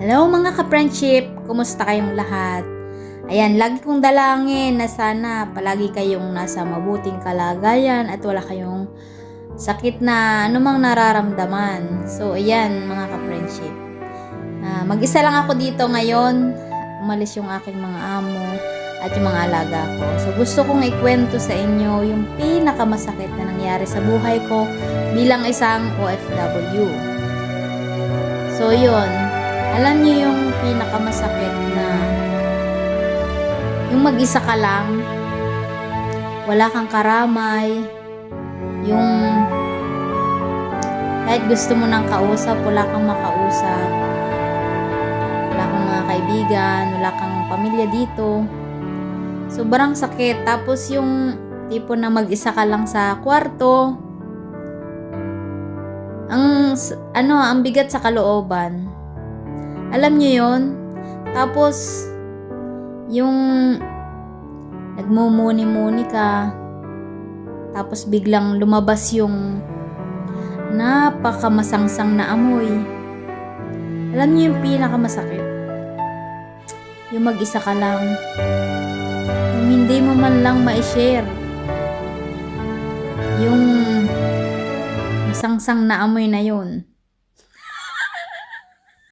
Hello mga ka-friendship! Kumusta kayong lahat? Ayan, lagi kong dalangin na sana palagi kayong nasa mabuting kalagayan at wala kayong sakit na anumang nararamdaman. So, ayan mga ka-friendship. Ah, mag-isa lang ako dito ngayon. Umalis yung aking mga amo at yung mga alaga ko. So, gusto kong ikwento sa inyo yung pinakamasakit na nangyari sa buhay ko bilang isang OFW. So, yun. Alam niyo yung pinakamasakit na yung mag-isa ka lang, wala kang karamay, yung kahit gusto mo ng kausap, wala kang makausap, wala kang mga kaibigan, wala kang pamilya dito. Sobrang sakit. Tapos yung tipo na mag-isa ka lang sa kwarto, ang ano, ang bigat sa kalooban. Alam niyo 'yon? Tapos yung nagmumuni-muni ka, tapos biglang lumabas yung napakamasangsang na amoy. Alam niyo yung pinakamasakit? Yung mag-isa ka lang. Yung hindi mo man lang ma-share. Yung masangsang na amoy na yun.